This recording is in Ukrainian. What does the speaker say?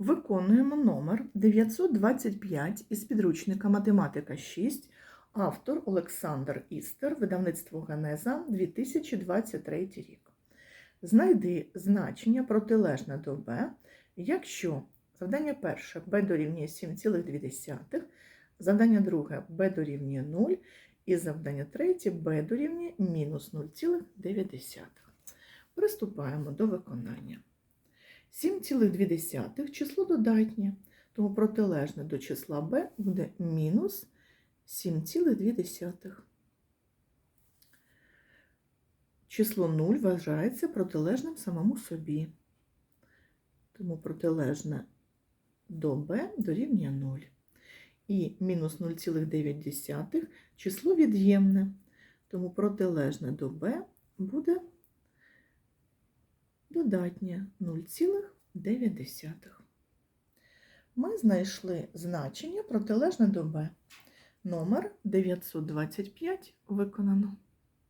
Виконуємо номер 925 із підручника Математика 6, автор Олександр Істер, видавництво Генеза 2023 рік. Знайди значення протилежне до b, якщо завдання перше b дорівнює 7,2, завдання друге b дорівнює 0 і завдання третє b дорівнює мінус 0,9. Приступаємо до виконання. 7,2 число додатнє, тому протилежне до числа b буде мінус 7,2. Число 0 вважається протилежним самому собі. Тому протилежне до b дорівнює 0. І мінус 0,9 число від'ємне, тому протилежне до b буде додатнє 0,9. Ми знайшли значення протилежне до b. Номер 925 виконано.